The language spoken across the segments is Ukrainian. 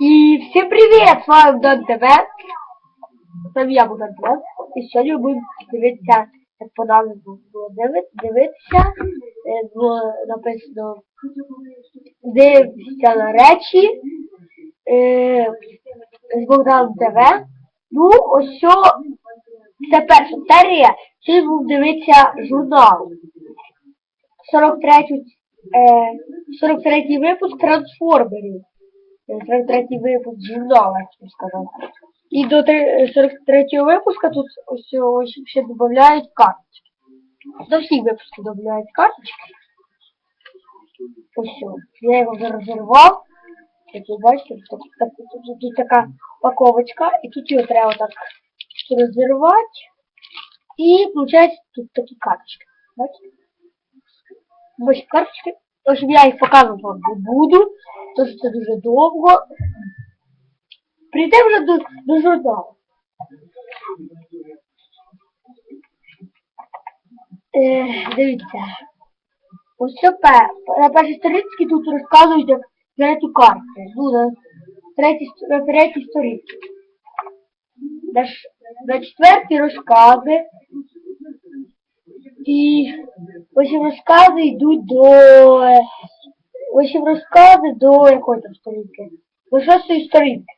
И всем привет! С вами Богдан ТВ. С вами я Богдан ТВ. І сьогодні ми будемо дивитися, як по назву було диви- дивитися. Е, Було написано дивитися на речі е, з Богданом ТВ. Ну, ось що, це перша серія. Сьогодні будемо дивитися журнал. 43 е, 43 випуск трансформерів. Е, 43 випуск журнала, я сказав. І до три- 43 випуска тут ось, ще додають карточки. До всіх випусків додають карточки. Ось. Я його вже розірвав. Як ви бачите, тут, тут, тут, тут така упаковочка, і тут його треба так розірвати. І виходить тут такі карточки. Бачите? Ось карточки. Общем, я їх показувати вам не буду, що це дуже довго. Прийдемо вже до, до. Е, дивіться. Ось це пе. На першій сторінці тут розказують, як взяти карти. Ну, на третій, на третій сторінці. На, на четвертій розкази. І общем, розкази йдуть до. В общем, розкази до якої там сторінки? До шостої сторінки.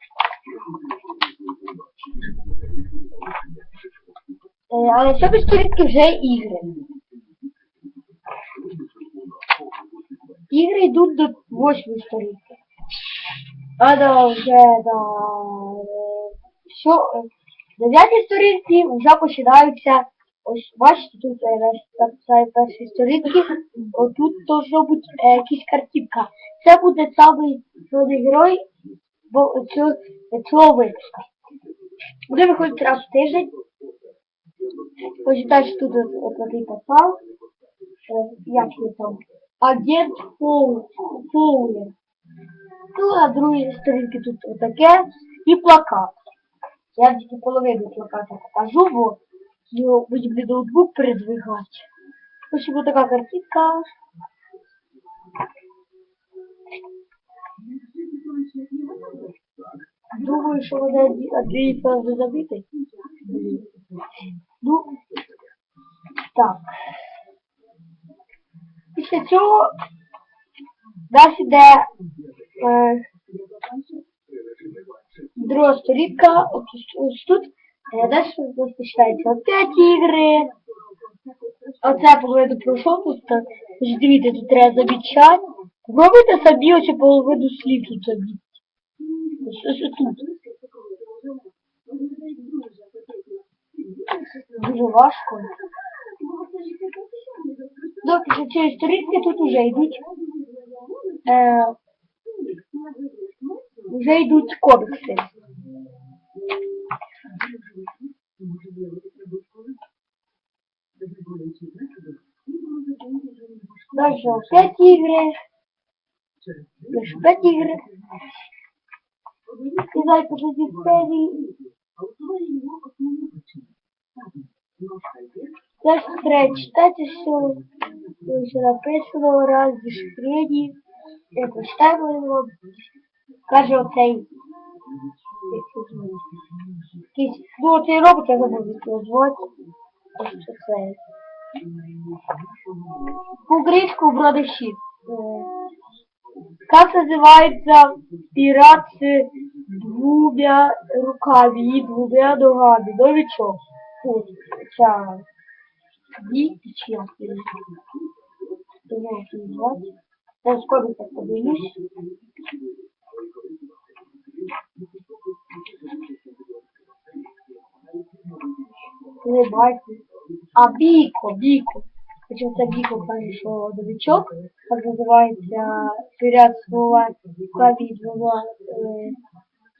Е, А на сьомій сторінці вже ігри. Ігри йдуть до восьмої сторінки. А до вже до е, що, дев'ятій сторінці вже починаються. Ось бачите, тут першій сторінці, отут должно бути е, якась картинка. Це буде самий головний герой бо, цього, випуска. Буде виходити раз в тиждень. Ось далі тут от, от такий писав. Е, як його там? Агент Фоу- Фоулер. Ну, а другій сторінці тут отаке і плакат. Я тільки половину плаката покажу, бо його будемо ноутбук передвигати. Ось ось така картинка. Думаю, вони одні- Андрій певно забитий. Ну, так. Після цього далі йде е, друга сторінка, ось тут. Е, далі у нас починається опять ігри. Оце половину пройшов. Ось Дивіться, тут треба замічати. Пробуйте собі ось половину слів тут забити. Ось, тут. Дуже важко. До після цієї сторінки тут вже йдуть. Е, вже йдуть комікси. Дальше опять игры. Дальше опять игры. И дальше позади серии. Дальше треба читати все. Все написано раз шифрені. Я прочитаю його. Каже оцей. Якийсь, ну оцей робот я забув як його звати. Ось це. По-українську бродащі. Как называется пират с двумя руками и двумя ногами? Тут, ця. Ді, чи як її? Не знаю, як її звати. Я скоро так подивлюсь. Не бачу. А Біко, Біко. Біко каже, що новичок, так називається пірят слова клаві двома е,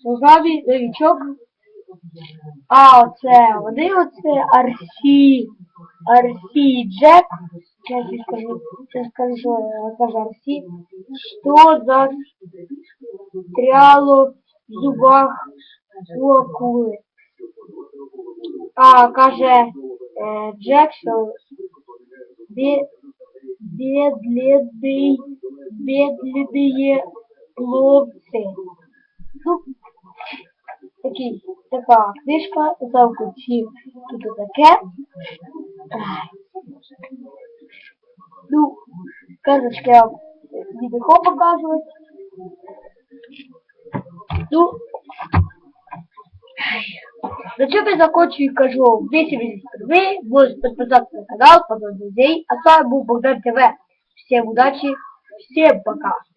слогами, новичок. А оце, вони оце Арсі, Арсі і Джек. Я тобі скажу, я скажу, що я кажу Арсі. Що за стряло в зубах у акули? А, каже е, Джек, що бе- бедлідний, бедлідні хлопці. Ну, такий, така книжка, за в тут таке. Ну, казочки я не легко показувати. Ну, на цьому я закончу і кажу, якщо ви можете подписаться на канал, подать друзей. А с вами был Богдан ТВ. Всем удачи, всем пока.